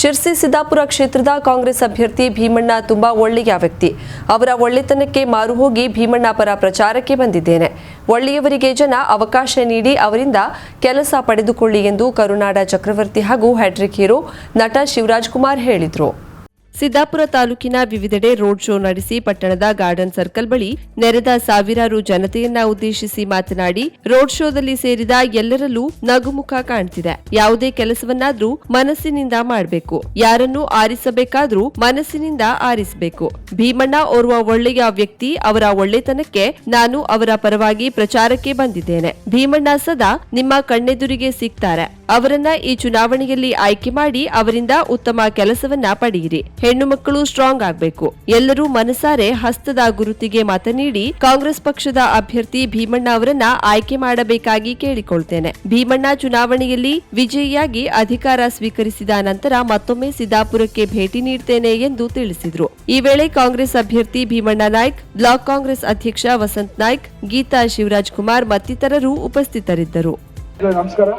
ಶಿರ್ಸಿ ಸಿದ್ದಾಪುರ ಕ್ಷೇತ್ರದ ಕಾಂಗ್ರೆಸ್ ಅಭ್ಯರ್ಥಿ ಭೀಮಣ್ಣ ತುಂಬಾ ಒಳ್ಳೆಯ ವ್ಯಕ್ತಿ. ಅವರ ಒಳ್ಳೆತನಕ್ಕೆ ಮಾರು ಹೋಗಿ ಭೀಮಣ್ಣ ಪರ ಪ್ರಚಾರಕ್ಕೆ ಬಂದಿದ್ದೇನೆ. ಒಳ್ಳೆಯವರಿಗೆ ಜನ ಅವಕಾಶ ನೀಡಿ ಅವರಿಂದ ಕೆಲಸ ಪಡೆದುಕೊಳ್ಳಿ ಎಂದು ಕರುನಾಡ ಚಕ್ರವರ್ತಿ ಹಾಗೂ ಹ್ಯಾಟ್ರಿಕ್ ಹೀರೋ ನಟ ಶಿವರಾಜ್ ಕುಮಾರ್ ಹೇಳಿದರು. ಸಿದ್ದಾಪುರ ತಾಲೂಕಿನ ವಿವಿಧೆಡೆ ರೋಡ್ ಶೋ ನಡೆಸಿ ಪಟ್ಟಣದ ಗಾರ್ಡನ್ ಸರ್ಕಲ್ ಬಳಿ ನೆರೆದ ಸಾವಿರಾರು ಜನತೆಯನ್ನ ಉದ್ದೇಶಿಸಿ ಮಾತನಾಡಿ, ರೋಡ್ ಶೋದಲ್ಲಿ ಸೇರಿದ ಎಲ್ಲರಲ್ಲೂ ನಗುಮುಖ ಕಾಣ್ತಿದೆ. ಯಾವುದೇ ಕೆಲಸವನ್ನಾದ್ರೂ ಮನಸ್ಸಿನಿಂದ ಮಾಡಬೇಕು. ಯಾರನ್ನು ಆರಿಸಬೇಕಾದ್ರೂ ಮನಸ್ಸಿನಿಂದ ಆರಿಸಬೇಕು. ಭೀಮಣ್ಣ ಓರ್ವ ಒಳ್ಳೆಯ ವ್ಯಕ್ತಿ, ಅವರ ಒಳ್ಳೆತನಕ್ಕೆ ನಾನು ಅವರ ಪರವಾಗಿ ಪ್ರಚಾರಕ್ಕೆ ಬಂದಿದ್ದೇನೆ. ಭೀಮಣ್ಣ ಸದಾ ನಿಮ್ಮ ಕಣ್ಣೆದುರಿಗೆ ಸಿಗ್ತಾರೆ. ಅವರನ್ನ ಈ ಚುನಾವಣೆಯಲ್ಲಿ ಆಯ್ಕೆ ಮಾಡಿ ಅವರಿಂದ ಉತ್ತಮ ಕೆಲಸವನ್ನ ಪಡೆಯಿರಿ. ಹೆಣ್ಣು ಮಕ್ಕಳು ಸ್ಟ್ರಾಂಗ್ ಆಗಬೇಕು. ಎಲ್ಲರೂ ಮನಸಾರೆ ಹಸ್ತದ ಗುರುತಿಗೆ ಮತ ನೀಡಿ ಕಾಂಗ್ರೆಸ್ ಪಕ್ಷದ ಅಭ್ಯರ್ಥಿ ಭೀಮಣ್ಣ ಅವರನ್ನ ಆಯ್ಕೆ ಮಾಡಬೇಕಾಗಿ ಕೇಳಿಕೊಳ್ತೇನೆ. ಭೀಮಣ್ಣ ಚುನಾವಣೆಯಲ್ಲಿ ವಿಜಯಿಯಾಗಿ ಅಧಿಕಾರ ಸ್ವೀಕರಿಸಿದ ನಂತರ ಮತ್ತೊಮ್ಮೆ ಸಿದ್ದಾಪುರಕ್ಕೆ ಭೇಟಿ ನೀಡ್ತೇನೆ ಎಂದು ತಿಳಿಸಿದ್ರು. ಈ ವೇಳೆ ಕಾಂಗ್ರೆಸ್ ಅಭ್ಯರ್ಥಿ ಭೀಮಣ್ಣ ನಾಯ್ಕ್, ಬ್ಲಾಕ್ ಕಾಂಗ್ರೆಸ್ ಅಧ್ಯಕ್ಷ ವಸಂತ್ ನಾಯ್ಕ್, ಗೀತಾ ಶಿವರಾಜ್ ಕುಮಾರ್ ಮತ್ತಿತರರು ಉಪಸ್ಥಿತರಿದ್ದರು. ನಮಸ್ಕಾರ.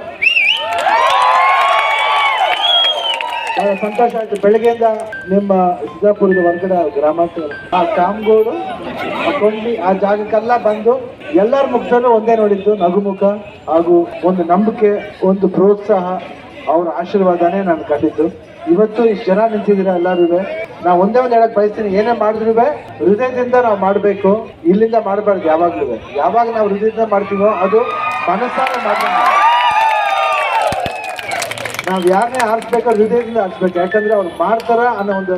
ಸಂತೋಷ ಆಯ್ತು. ಬೆಳಗ್ಗೆಯಿಂದ ನಿಮ್ಮ ಸಿದ್ದಾಪುರದ ಹೊರಗಡೆ ಗ್ರಾಮಾಂತರ. ಆ ಕಾಮಗೋಡು ಕೊಂಡಿ, ಆ ಜಾಗಕ್ಕೆಲ್ಲ ಬಂದು ಎಲ್ಲರ ಮುಖದಲ್ಲೂ ಒಂದೇ ನೋಡಿದ್ದು, ನಗುಮುಖ ಹಾಗೂ ಒಂದು ನಂಬಿಕೆ, ಒಂದು ಪ್ರೋತ್ಸಾಹ, ಅವರ ಆಶೀರ್ವಾದನೇ ನಾನು ಕಂಡಿದ್ದು. ಇವತ್ತು ಇಷ್ಟು ಜನ ನಿಂತಿದ್ದೀರಾ ಎಲ್ಲರೂ ನಾ ಒಂದೇ ಒಂದು ಹೇಳಕ್ ಬಯಸ್ತೀನಿ. ಏನೇ ಮಾಡಿದ್ರು ಹೃದಯದಿಂದ ನಾವು ಮಾಡಬೇಕು. ಇಲ್ಲಿಂದ ಮಾಡಬಾರ್ದು ಯಾವಾಗ್ಲೂ ಯಾವಾಗ ನಾವು ಹೃದಯದಿಂದ ಮಾಡ್ತೀವೋ ಅದು ಮನಸ್ಸಾರ ಮಾಡ್ತೀವಿ ನಾವ್ ಯಾರನ್ನೇ ಆರಿಸ್ಬೇಕಾದ್ರೆ ಹೃದಯದಿಂದ ಆರಿಸ್ಬೇಕು. ಯಾಕಂದ್ರೆ ಅವ್ರು ಮಾಡ್ತಾರ ಅನ್ನೋ ಒಂದು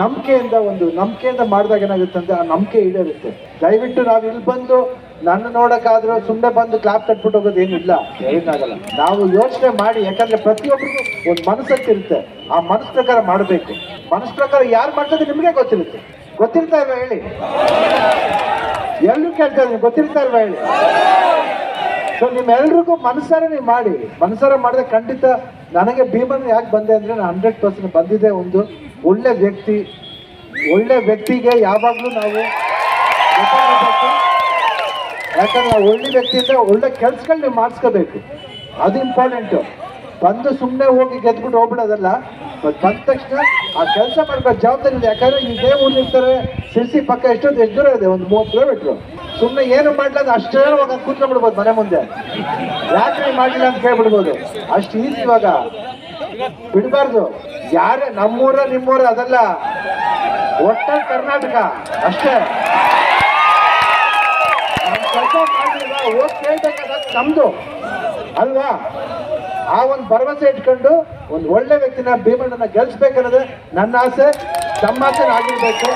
ನಂಬಿಕೆಯಿಂದ ಒಂದು ನಂಬಿಕೆಯಿಂದ ಮಾಡಿದಾಗ ಏನಾಗುತ್ತೆ ಅಂದ್ರೆ ಆ ನಂಬಿಕೆ ಈಡೇರುತ್ತೆ. ದಯವಿಟ್ಟು ನಾವು ಇಲ್ಲಿ ಬಂದು ನನ್ನ ನೋಡಕ್ಕಾದ್ರೂ ಸುಮ್ಮನೆ ಬಂದು ಕ್ಲಾಪ್ ಕಟ್ಬಿಟ್ಟು ಹೋಗೋದು ಏನಿಲ್ಲ. ಏನಾಗಲ್ಲ ನಾವು ಯೋಚನೆ ಮಾಡಿ ಯಾಕಂದ್ರೆ ಪ್ರತಿಯೊಬ್ಬರಿಗೂ ಒಂದು ಮನಸ್ಸತ್ತಿರುತ್ತೆ ಆ ಮನಸ್ಸು ಪ್ರಕಾರ ಮಾಡಬೇಕು. ಮನಸ್ಸು ಪ್ರಕಾರ ಯಾರು ಮಾಡ್ತಾರೆ ನಿಮಗೆ ಗೊತ್ತಿರುತ್ತೆ. ಗೊತ್ತಿರ್ತಾ ಇಲ್ವಾ ಹೇಳಿ? ಎಲ್ಲರೂ ಕೇಳ್ತಾ ಇದ್ದೀನಿ ಗೊತ್ತಿರ್ತಾ ಇಲ್ವಾ ಹೇಳಿ? ಸೊ ನಿಮ್ಮೆಲ್ರಿಗೂ ಮನಸಾರ ನೀವು ಮಾಡಿ. ಮನಸಾರ ಮಾಡಿದ್ರೆ ಖಂಡಿತ ನನಗೆ ಭೀಮನ್ ಯಾಕೆ ಬಂದೆ ಅಂದ್ರೆ ನಾನು ಹಂಡ್ರೆಡ್ ಪರ್ಸೆಂಟ್ ಬಂದಿದೆ ಒಂದು ಒಳ್ಳೆ ವ್ಯಕ್ತಿ. ಒಳ್ಳೆ ವ್ಯಕ್ತಿಗೆ ಯಾವಾಗಲೂ ನಾವು. ಯಾಕಂದ್ರೆ ಒಳ್ಳೆ ಅಂದರೆ ಒಳ್ಳೆ ಕೆಲ್ಸಗಳು ನೀವು ಮಾಡಿಸ್ಕೋಬೇಕು. ಅದು ಇಂಪಾರ್ಟೆಂಟು ಬಂದು ಸುಮ್ಮನೆ ಹೋಗಿ ಗೆದ್ಬಿಟ್ಟು ಹೋಗ್ಬಿಡೋದಲ್ಲ. ಬಟ್ ಬಂದ ತಕ್ಷಣ ಆ ಕೆಲಸ ಮಾಡ್ಬೇಕು ಜವಾಬ್ದಾರಿ ಇದೆ. ಯಾಕಂದ್ರೆ ಇದೇ ಊರಿರ್ತಾರೆ ಸಿರ್ಸಿ ಪಕ್ಕ ಎಷ್ಟೊಂದು ಎಷ್ಟು ದೂರ ಇದೆ? ಒಂದು ಮೂವತ್ತು ಕಿಲೋಮೀಟ್ರು ಸುಮ್ಮನೆ ಏನು ಮಾಡ್ಲಾದ ಅಷ್ಟೇ ಹೋಗಿ ಕೂತ್ಕೊಂಡ್ಬಿಡ್ಬೋದು ಮನೆ ಮುಂದೆ. ಯಾಕೆ ಮಾಡಿಲ್ಲ ಅಂತ ಕೇಳ್ಬಿಡ್ಬೋದು. ಅಷ್ಟು ಈಸಿ ಇವಾಗ. ಬಿಡಬಾರ್ದು. ಯಾರೇ ನಮ್ಮೂರ, ನಿಮ್ಮೂರ ಅದಲ್ಲ. ಒಟ್ಟ ಕರ್ನಾಟಕ. ಅಷ್ಟೇ. ನಮ್ದು. ಅಲ್ವಾ? ಆ ಒಂದು ಭರವಸೆ ಇಟ್ಕೊಂಡು ಒಂದು ಒಳ್ಳೆ ವ್ಯಕ್ತಿನ ಭೀಮಣ್ಣನ ಗೆಲ್ಸ್ಬೇಕನ್ನೋದೇ ನನ್ನ ಆಸೆ. ತಮ್ಮ ಆಸೆ ಆಗಿರ್ಬೇಕು.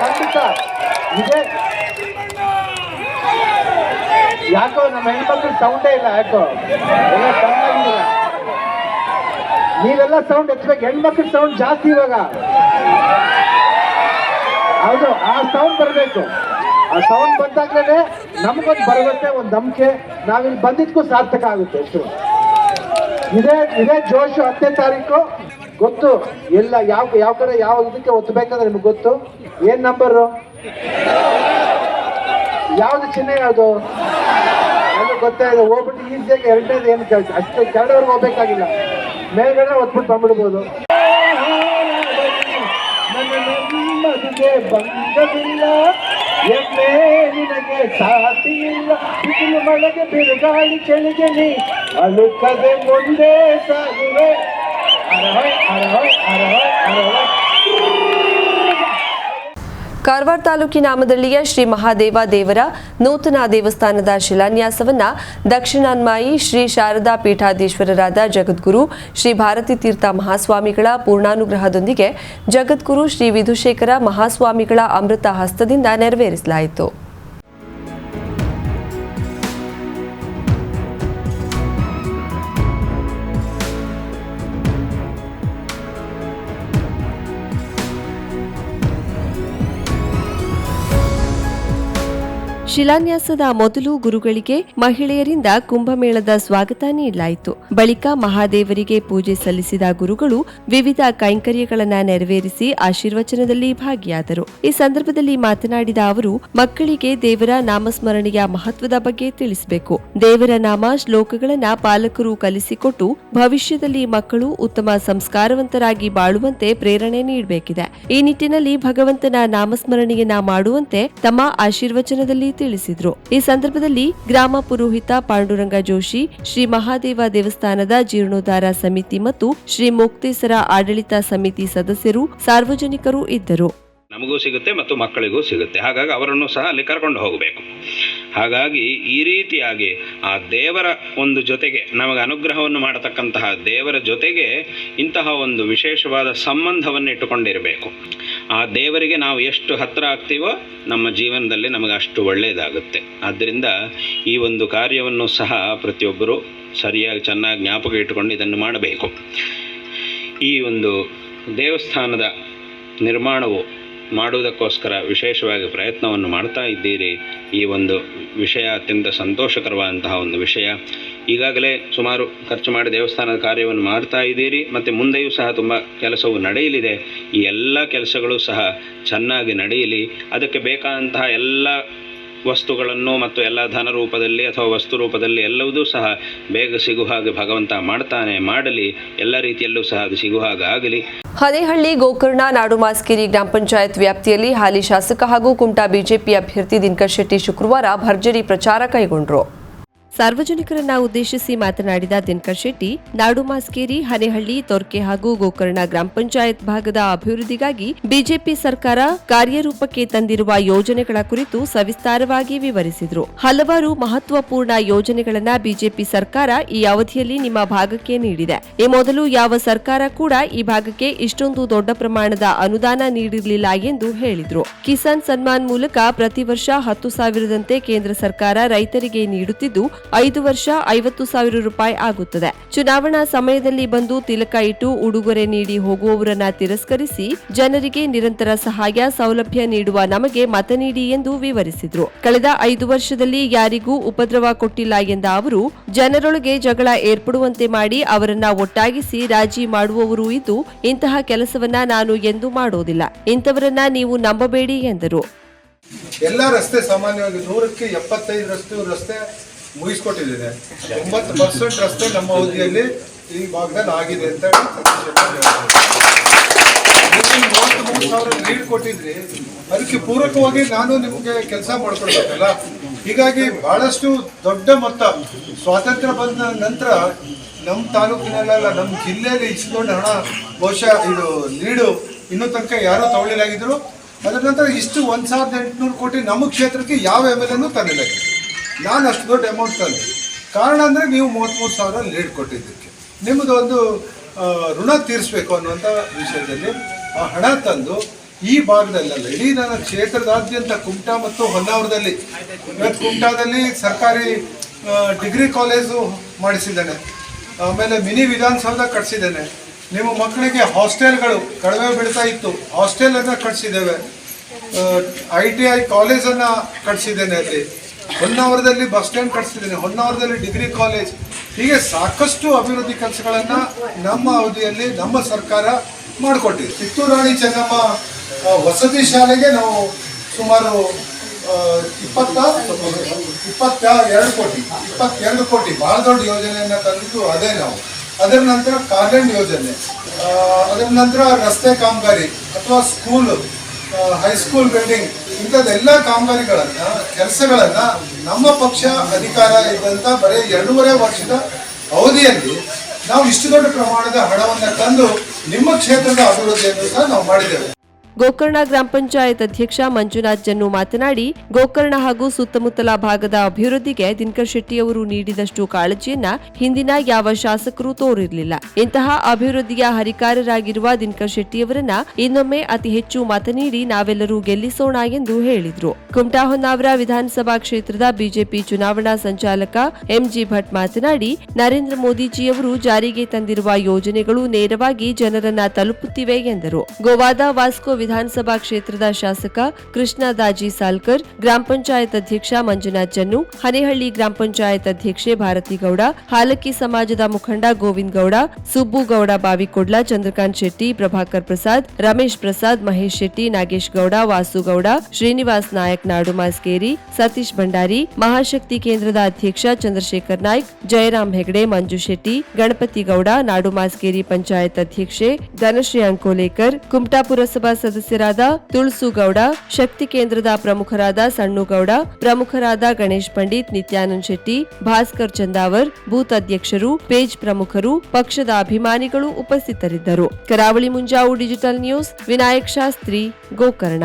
ಖಂಡಿತ. ಇದೇ ಯಾಕೋ ನಮ್ಮ ಹೆಣ್ಮಕ್ಳು ಸೌಂಡೇ ಇಲ್ಲ, ಯಾಕೋ? ಎಲ್ಲ ಸೌಂಡ್ ನೀವೆಲ್ಲ ಸೌಂಡ್ ಎತ್ತಬೇಕು ಹೆಣ್ಮಕ್ಳ ಸೌಂಡ್ ಜಾಸ್ತಿ ಇವಾಗ. ಹೌದು, ಆ ಸೌಂಡ್ ಬರಬೇಕು. ಆ ಸೌಂಡ್ ಬಂದಾಗ್ಲೇ ನಮಗೊಂದು ಬರುತ್ತೆ ಒಂದು ನಂಬಿಕೆ. ನಾವಿಲ್ಲಿ ಬಂದಿದ್ಕೂ ಸಾರ್ಥಕ ಆಗುತ್ತೆ ಎಷ್ಟು ಇದೇ ಇದೇ ಜೋಶು ಹತ್ತನೇ ತಾರೀಕು. ಗೊತ್ತು, ಎಲ್ಲ ಯಾವ ಯಾವ ಕಡೆ ಯಾವ ಇದಕ್ಕೆ ಒತ್ತಬೇಕಂದ್ರೆ ನಿಮ್ಗೆ ಗೊತ್ತು? ಏನ್ ನಂಬರು ಯಾವ್ದು ಚಿಹ್ನೆ ಯಾವುದು? ಅದು ಗೊತ್ತಾಗಿದೆ ಹೋಗ್ಬಿಟ್ಟು ಈಸಿಯಾಗಿ ಎರಡನೇದು ಏನು ಕೆಲಸ ಅಷ್ಟೇ ಕೆಳವರೆಗೆ ಹೋಗ್ಬೇಕಾಗಿಲ್ಲ. ಮೇಲ್ಗಡೆ ಒತ್ಬಿಟ್ಟು ಬಂದ್ಬಿಡ್ಬೋದು. ನೆಮ್ಮದಿಗೆ ಬಂದವಿಲ್ಲ ಎಮ್ಮೆ ನಿನಗೆ ಸಾತಿ ಇಲ್ಲ. ಬಿಸಿಲು ಮಳೆಗೆ ಬಿರುಗಾಳಿ ಚಳಿಗೆ ನೀ ಅಳುಕದೆ ಮುಂದೆ ಸಾಗುವೆ. ಅರಹೋಯ್ ಅರಹೋಯ್ ಅರಹೋಯ್, ಅರಹೊಯ್. ಕಾರವಾರ ತಾಲೂಕಿನ ಆಮದಳ್ಳಿಯ ಶ್ರೀ ಮಹಾದೇವ ದೇವರ ನೂತನ ದೇವಸ್ಥಾನದ ಶಿಲಾನ್ಯಾಸವನ್ನ ದಕ್ಷಿಣಾನ್ಮಾಯಿ ಶ್ರೀ ಶಾರದಾ ಪೀಠಾಧೀಶ್ವರರಾದ ಜಗದ್ಗುರು ಶ್ರೀ ಭಾರತಿ ತೀರ್ಥ ಮಹಾಸ್ವಾಮಿಗಳ ಪೂರ್ಣಾನುಗ್ರಹದೊಂದಿಗೆ ಜಗದ್ಗುರು ಶ್ರೀ ವಿಧುಶೇಖರ ಮಹಾಸ್ವಾಮಿಗಳ ಅಮೃತ ಹಸ್ತದಿಂದ ನೆರವೇರಿಸಲಾಯಿತು. ಶಿಲಾನ್ಯಾಸದ ಮೊದಲು ಗುರುಗಳಿಗೆ ಮಹಿಳೆಯರಿಂದ ಕುಂಭಮೇಳದ ಸ್ವಾಗತ ನೀಡಲಾಯಿತು. ಬಳಿಕ ಮಹಾದೇವರಿಗೆ ಪೂಜೆ ಸಲ್ಲಿಸಿದ ಗುರುಗಳು ವಿವಿಧ ಕೈಂಕರ್ಯಗಳನ್ನು ನೆರವೇರಿಸಿ ಆಶೀರ್ವಚನದಲ್ಲಿ ಭಾಗಿಯಾದರು. ಈ ಸಂದರ್ಭದಲ್ಲಿ ಮಾತನಾಡಿದ ಅವರು, ಮಕ್ಕಳಿಗೆ ದೇವರ ನಾಮಸ್ಮರಣೆಯ ಮಹತ್ವದ ಬಗ್ಗೆ ತಿಳಿಸಬೇಕು. ದೇವರ ನಾಮ ಶ್ಲೋಕಗಳನ್ನ ಪಾಲಕರು ಕಲಿಸಿಕೊಟ್ಟು ಭವಿಷ್ಯದಲ್ಲಿ ಮಕ್ಕಳು ಉತ್ತಮ ಸಂಸ್ಕಾರವಂತರಾಗಿ ಬಾಳುವಂತೆ ಪ್ರೇರಣೆ ನೀಡಬೇಕಿದೆ. ಈ ನಿಟ್ಟಿನಲ್ಲಿ ಭಗವಂತನ ನಾಮಸ್ಮರಣೆಯನ್ನ ಮಾಡುವಂತೆ ತಮ್ಮ ಆಶೀರ್ವಚನದಲ್ಲಿ ತಿಳಿಸಿದ್ರು. ಈ ಸಂದರ್ಭದಲ್ಲಿ ಗ್ರಾಮ ಪುರೋಹಿತ ಪಾಂಡುರಂಗ ಜೋಶಿ, ಶ್ರೀ ಮಹಾದೇವ ದೇವಸ್ಥಾನದ ಜೀರ್ಣೋದ್ಧಾರ ಸಮಿತಿ ಮತ್ತು ಶ್ರೀ ಮುಕ್ತೇಸರ ಆಡಳಿತ ಸಮಿತಿ ಸದಸ್ಯರು ಸಾರ್ವಜನಿಕರು ಇದ್ದರು. ನಮಗೂ ಸಿಗುತ್ತೆ ಮತ್ತು ಮಕ್ಕಳಿಗೂ ಸಿಗುತ್ತೆ. ಹಾಗಾಗಿ ಅವರನ್ನು ಸಹ ಅಲ್ಲಿ ಕರ್ಕೊಂಡು ಹೋಗಬೇಕು. ಹಾಗಾಗಿ ಈ ರೀತಿಯಾಗಿ ಆ ದೇವರ ಒಂದು ಜೊತೆಗೆ ನಮಗೆ ಅನುಗ್ರಹವನ್ನು ಮಾಡತಕ್ಕಂತಹ ದೇವರ ಜೊತೆಗೆ ಇಂತಹ ಒಂದು ವಿಶೇಷವಾದ ಸಂಬಂಧವನ್ನು ಇಟ್ಟುಕೊಂಡಿರಬೇಕು. ಆ ದೇವರಿಗೆ ನಾವು ಎಷ್ಟು ಹತ್ತಿರ ಆಗ್ತೀವೋ ನಮ್ಮ ಜೀವನದಲ್ಲಿ ನಮಗೆ ಅಷ್ಟು ಒಳ್ಳೆಯದಾಗುತ್ತೆ. ಆದ್ದರಿಂದ ಈ ಒಂದು ಕಾರ್ಯವನ್ನು ಸಹ ಪ್ರತಿಯೊಬ್ಬರು ಸರಿಯಾಗಿ ಚೆನ್ನಾಗಿ ಜ್ಞಾಪಕ ಇಟ್ಟುಕೊಂಡು ಇದನ್ನು ಮಾಡಬೇಕು. ಈ ಒಂದು ದೇವಸ್ಥಾನದ ನಿರ್ಮಾಣವು ಮಾಡುವುದಕ್ಕೋಸ್ಕರ ವಿಶೇಷವಾಗಿ ಪ್ರಯತ್ನವನ್ನು ಮಾಡ್ತಾ ಇದ್ದೀರಿ. ಈ ಒಂದು ವಿಷಯ ಅತ್ಯಂತ ಸಂತೋಷಕರವಾದಂತಹ ಒಂದು ವಿಷಯ. ಈಗಾಗಲೇ ಸುಮಾರು ಖರ್ಚು ಮಾಡಿ ದೇವಸ್ಥಾನದ ಕಾರ್ಯವನ್ನು ಮಾಡ್ತಾ ಇದ್ದೀರಿ. ಮತ್ತು ಮುಂದೆಯೂ ಸಹ ತುಂಬ ಕೆಲಸವು ನಡೆಯಲಿದೆ. ಈ ಎಲ್ಲ ಕೆಲಸಗಳು ಸಹ ಚೆನ್ನಾಗಿ ನಡೆಯಲಿ. ಅದಕ್ಕೆ ಬೇಕಾದಂತಹ ಎಲ್ಲ ವಸ್ತುಗಳನ್ನು ಮತ್ತು ಎಲ್ಲ ಧನ ರೂಪದಲ್ಲಿ ಅಥವಾ ವಸ್ತು ರೂಪದಲ್ಲಿ ಎಲ್ಲವೂ ಸಹ ಬೇಗ ಸಿಗುವ ಹಾಗೆ ಭಗವಂತ ಮಾಡ್ತಾನೆ, ಮಾಡಲಿ. ಎಲ್ಲ ರೀತಿಯಲ್ಲೂ ಸಹ ಅದು ಸಿಗುವ ಹಾಗೆ ಆಗಲಿ. ಹನೇಹಳ್ಳಿ ಗೋಕರ್ಣ ನಾಡುಮಾಸ್ಕೇರಿ ಗ್ರಾಮ ಪಂಚಾಯತ್ ವ್ಯಾಪ್ತಿಯಲ್ಲಿ ಹಾಲಿ ಶಾಸಕ ಹಾಗೂ ಕುಮಟಾ ಬಿಜೆಪಿ ಅಭ್ಯರ್ಥಿ ದಿನಕರ್ ಶೆಟ್ಟಿ ಶುಕ್ರವಾರ ಭರ್ಜರಿ ಪ್ರಚಾರ ಕೈಗೊಂಡರು. ಸಾರ್ವಜನಿಕರನ್ನ ಉದ್ದೇಶಿಸಿ ಮಾತನಾಡಿದ ದಿನಕರ್ ಶೆಟ್ಟಿ, ನಾಡು ಮಾಸ್ಕೇರಿ, ಹನೇಹಳ್ಳಿ, ತೊರ್ಕೆ ಹಾಗೂ ಗೋಕರ್ಣ ಗ್ರಾಮ ಪಂಚಾಯತ್ ಭಾಗದ ಅಭಿವೃದ್ಧಿಗಾಗಿ ಬಿಜೆಪಿ ಸರ್ಕಾರ ಕಾರ್ಯರೂಪಕ್ಕೆ ತಂದಿರುವ ಯೋಜನೆಗಳ ಕುರಿತು ಸವಿಸ್ತಾರವಾಗಿ ವಿವರಿಸಿದರು. ಹಲವಾರು ಮಹತ್ವಪೂರ್ಣ ಯೋಜನೆಗಳನ್ನ ಬಿಜೆಪಿ ಸರ್ಕಾರ ಈ ಅವಧಿಯಲ್ಲಿ ನಿಮ್ಮ ಭಾಗಕ್ಕೆ ನೀಡಿದೆ. ಈ ಮೊದಲು ಯಾವ ಸರ್ಕಾರ ಕೂಡ ಈ ಭಾಗಕ್ಕೆ ಇಷ್ಟೊಂದು ದೊಡ್ಡ ಪ್ರಮಾಣದ ಅನುದಾನ ನೀಡಿರಲಿಲ್ಲ ಎಂದು ಹೇಳಿದರು. ಕಿಸಾನ್ ಸನ್ಮಾನ್ ಮೂಲಕ ಪ್ರತಿ ವರ್ಷ ಹತ್ತು ಸಾವಿರದಂತೆ ಕೇಂದ್ರ ಸರ್ಕಾರ ರೈತರಿಗೆ ನೀಡುತ್ತಿದ್ದು ಐದು ವರ್ಷ ಐವತ್ತು ಸಾವಿರ ರೂಪಾಯಿ ಆಗುತ್ತದೆ. ಚುನಾವಣಾ ಸಮಯದಲ್ಲಿ ಬಂದು ತಿಲಕ ಇಟ್ಟು ಉಡುಗೊರೆ ನೀಡಿ ಹೋಗುವವರನ್ನ ತಿರಸ್ಕರಿಸಿ ಜನರಿಗೆ ನಿರಂತರ ಸಹಾಯ, ಸೌಲಭ್ಯ ನೀಡುವ ನಮಗೆ ಮತ ನೀಡಿ ಎಂದು ವಿವರಿಸಿದರು. ಕಳೆದ ಐದು ವರ್ಷದಲ್ಲಿ ಯಾರಿಗೂ ಉಪದ್ರವ ಕೊಟ್ಟಿಲ್ಲ ಎಂದ ಅವರು, ಜನರೊಳಗೆ ಜಗಳ ಏರ್ಪಡುವಂತೆ ಮಾಡಿ ಅವರನ್ನ ಒಟ್ಟಾಗಿಸಿ ರಾಜಿ ಮಾಡುವವರು ಇದ್ದು ಇಂತಹ ಕೆಲಸವನ್ನ ನಾನು ಎಂದು ಮಾಡೋದಿಲ್ಲ. ಇಂಥವರನ್ನ ನೀವು ನಂಬಬೇಡಿ ಎಂದರು. ಎಲ್ಲ ರಸ್ತೆ ಸಾಮಾನ್ಯವಾಗಿ ನೂರಕ್ಕೆ ಎಪ್ಪತ್ತೈದು ರಸ್ತೆ ರಸ್ತೆ ಮುಗಿಸ್ಕೊಟ್ಟಿದ್ದೇನೆ. ಒಂಬತ್ತು ಪರ್ಸೆಂಟ್ ರಸ್ತೆ ನಮ್ಮ ಅವಧಿಯಲ್ಲಿ ಈ ಭಾಗದಲ್ಲಿ ಆಗಿದೆ ಅಂತ ಮೂವತ್ತ್ಮೂರು ಸಾವಿರ ಲೀಡ್ ಕೊಟ್ಟಿದ್ರಿ. ಅದಕ್ಕೆ ಪೂರಕವಾಗಿ ನಾನು ನಿಮಗೆ ಕೆಲಸ ಮಾಡ್ಕೊಳ್ಬೇಕಲ್ಲ? ಹೀಗಾಗಿ ಬಹಳಷ್ಟು ದೊಡ್ಡ ಮೊತ್ತ ಸ್ವಾತಂತ್ರ್ಯ ಬಂದ ನಂತರ ನಮ್ಮ ತಾಲೂಕಿನಲ್ಲೆಲ್ಲ ನಮ್ಮ ಜಿಲ್ಲೆಯಲ್ಲಿ ಇಷ್ಟು ಹಣ, ಬಹುಶಃ ಇದು ಲೀಡು ಇನ್ನೂ ತನಕ ಯಾರೋ ತಗೊಳ್ಳಿಲಾಗಿದ್ರು ಅದರ ನಂತರ ಇಷ್ಟು ಒಂದು ಸಾವಿರದ ಎಂಟುನೂರು ಕೋಟಿ ನಮ್ಮ ಕ್ಷೇತ್ರಕ್ಕೆ ಯಾವ ಎಂ ಎಲ್ ಎನೂ ತಂದಿಲ್ಲ ನಾನು ಅಷ್ಟು ದೊಡ್ಡ ಅಮೌಂಟ್ ತಂದೆ ಕಾರಣ ಅಂದರೆ ನೀವು ಮೂವತ್ತ್ಮೂರು ಸಾವಿರ ಲೀಡ್ ಕೊಟ್ಟಿದ್ದಕ್ಕೆ. ನಿಮ್ಮದು ಒಂದು ಆ, ಋಣ ತೀರಿಸಬೇಕು ಅನ್ನುವಂಥ ವಿಷಯದಲ್ಲಿ ಆ ಹಣ ತಂದು ಈ ಭಾಗದಲ್ಲಲ್ಲ ಇಡೀ ನನ್ನ ಕ್ಷೇತ್ರದಾದ್ಯಂತ ಕುಮಟಾ ಮತ್ತು ಹೊನ್ನಾವರದಲ್ಲಿ ಇವತ್ತು ಕುಮಟಾದಲ್ಲಿ ಸರ್ಕಾರಿ ಡಿಗ್ರಿ ಕಾಲೇಜು ಮಾಡಿಸಿದ್ದೇನೆ. ಆಮೇಲೆ ಮಿನಿ ವಿಧಾನಸೌಧ ಕಟ್ಸಿದ್ದೇನೆ. ನಿಮ್ಮ ಮಕ್ಕಳಿಗೆ ಹಾಸ್ಟೆಲ್ಗಳು ಕಡಿಮೆ ಬೀಳ್ತಾ ಇತ್ತು. ಹಾಸ್ಟೆಲನ್ನು ಕಟ್ಸಿದ್ದೇವೆ. ಐ ಟಿ ಐ ಕಾಲೇಜನ್ನು ಕಟ್ಸಿದ್ದೇನೆ ಅಲ್ಲಿ. ಹೊನ್ನಾವರದಲ್ಲಿ ಬಸ್ ಸ್ಟ್ಯಾಂಡ್ ಕಟ್ಸಿದ್ದೇನೆ ಹೊನ್ನಾವರದಲ್ಲಿ ಡಿಗ್ರಿ ಕಾಲೇಜ್. ಹೀಗೆ ಸಾಕಷ್ಟು ಅಭಿವೃದ್ಧಿ ಕೆಲಸಗಳನ್ನು ನಮ್ಮ ಅವಧಿಯಲ್ಲಿ ನಮ್ಮ ಸರ್ಕಾರ ಮಾಡಿಕೊಟ್ಟಿದೆ. ಕಿತ್ತೂರು ರಾಣಿ ಚೆನ್ನಮ್ಮ ವಸತಿ ಶಾಲೆಗೆ ನಾವು ಸುಮಾರು ಇಪ್ಪತ್ತ ಇಪ್ಪತ್ತ ಎರಡು ಕೋಟಿ ಇಪ್ಪತ್ತೆರಡು ಕೋಟಿ ಭಾಳ ದೊಡ್ಡ ಯೋಜನೆಯನ್ನು ತಂದಿದ್ದು ಅದೇ ನಾವು. ಅದರ ನಂತರ ಕಾರ್ಲೆಂಡ್ ಯೋಜನೆ ಅದರ ನಂತರ ರಸ್ತೆ ಕಾಮಗಾರಿ ಅಥವಾ ಸ್ಕೂಲು ಹೈಸ್ಕೂಲ್ ಬಿಲ್ಡಿಂಗ್ ಇಂಥದ್ದೆಲ್ಲ ಕಾಮಗಾರಿಗಳನ್ನ, ಕೆಲಸಗಳನ್ನ ನಮ್ಮ ಪಕ್ಷ ಅಧಿಕಾರ ಇದ್ದಂತ ಬರೀ ಎರಡೂವರೆ ವರ್ಷದ ಅವಧಿಯಲ್ಲಿ ನಾವು ಇಷ್ಟು ದೊಡ್ಡ ಪ್ರಮಾಣದ ಹಣವನ್ನು ತಂದು ನಿಮ್ಮ ಕ್ಷೇತ್ರದ ಅಭಿವೃದ್ಧಿಯನ್ನು ಸಹ ನಾವು ಮಾಡಿದ್ದೇವೆ. ಗೋಕರ್ಣ ಗ್ರಾಮ ಪಂಚಾಯತ್ ಅಧ್ಯಕ್ಷ ಮಂಜುನಾಥ್ ಜನ್ನು ಮಾತನಾಡಿ, ಗೋಕರ್ಣ ಹಾಗೂ ಸುತ್ತಮುತ್ತಲ ಭಾಗದ ಅಭಿವೃದ್ಧಿಗೆ ದಿನಕರ್ ಶೆಟ್ಟಿಯವರು ನೀಡಿದಷ್ಟು ಕಾಳಜಿಯನ್ನ ಹಿಂದಿನ ಯಾವ ಶಾಸಕರು ತೋರಿರಲಿಲ್ಲ. ಇಂತಹ ಅಭಿವೃದ್ಧಿಯ ಹರಿಕಾರರಾಗಿರುವ ದಿನಕರ್ ಶೆಟ್ಟಿಯವರನ್ನ ಇನ್ನೊಮ್ಮೆ ಅತಿ ಹೆಚ್ಚು ಮತ ನೀಡಿ ನಾವೆಲ್ಲರೂ ಗೆಲ್ಲಿಸೋಣ ಎಂದು ಹೇಳಿದರು. ಕುಮಟಾ ಹೊನ್ನಾವರ ವಿಧಾನಸಭಾ ಕ್ಷೇತ್ರದ ಬಿಜೆಪಿ ಚುನಾವಣಾ ಸಂಚಾಲಕ ಎಂಜಿ ಭಟ್ ಮಾತನಾಡಿ, ನರೇಂದ್ರ ಮೋದಿಜಿಯವರು ಜಾರಿಗೆ ತಂದಿರುವ ಯೋಜನೆಗಳು ನೇರವಾಗಿ ಜನರನ್ನ ತಲುಪುತ್ತಿವೆ ಎಂದರು. ಗೋವಾದ ವಾಸ್ಕೋ ವಿಧಾನಸಭಾ ಕ್ಷೇತ್ರದ ಶಾಸಕ ಕೃಷ್ಣ ದಾಜಿ ಸಾಲ್ಕರ್, ಗ್ರಾಮ ಪಂಚಾಯತ್ ಅಧ್ಯಕ್ಷ ಮಂಜುನಾಥ್ ಜನ್ನು ಹನೇಹಳ್ಳಿ ಗ್ರಾಮ ಪಂಚಾಯತ್ ಅಧ್ಯಕ್ಷೆ ಭಾರತಿ ಗೌಡ, ಹಾಲಕ್ಕಿ ಸಮಾಜದ ಮುಖಂಡ ಗೋವಿಂದ್ ಗೌಡ, ಸುಬ್ಬು ಗೌಡ ಬಾವಿಕೊಡ್ಲ, ಚಂದ್ರಕಾಂತ್ ಶೆಟ್ಟಿ, ಪ್ರಭಾಕರ್ ಪ್ರಸಾದ್, ರಮೇಶ್ ಪ್ರಸಾದ್, ಮಹೇಶ್ ಶೆಟ್ಟಿ, ನಾಗೇಶ್ ಗೌಡ, ವಾಸು ಗೌಡ, ಶ್ರೀನಿವಾಸ್ ನಾಯಕ್, ನಾಡು ಮಾಸ್ಕೇರಿ, ಸತೀಶ್ ಭಂಡಾರಿ, ಮಹಾಶಕ್ತಿ ಕೇಂದ್ರದ ಅಧ್ಯಕ್ಷ ಚಂದ್ರಶೇಖರ್ ನಾಯ್ಕ್, ಜಯರಾಮ್ ಹೆಗಡೆ, ಮಂಜು ಶೆಟ್ಟಿ, ಗಣಪತಿ ಗೌಡ, ನಾಡು ಮಾಸ್ಕೇರಿ ಪಂಚಾಯತ್ ಅಧ್ಯಕ್ಷೆ ಧನಶ್ರೀ ಅಂಕೋಲೇಕರ್, ಕುಮಟಾ ಪುರಸಭಾ ಸದಸ್ಯರಾದ ತುಳಸುಗೌಡ, ಶಕ್ತಿ ಕೇಂದ್ರದ ಪ್ರಮುಖರಾದ ಸಣ್ಣುಗೌಡ, ಪ್ರಮುಖರಾದ ಗಣೇಶ್ ಪಂಡಿತ್ ನಿತ್ಯಾನಂದ್ ಶೆಟ್ಟಿ, ಭಾಸ್ಕರ್ ಚಂದಾವರ್, ಬೂತ್ ಅಧ್ಯಕ್ಷರು, ಪೇಜ್ ಪ್ರಮುಖರು, ಪಕ್ಷದ ಅಭಿಮಾನಿಗಳು ಉಪಸ್ಥಿತರಿದ್ದರು. Karavali Munjavu digital news, Vinayak Shastri, Gokarna.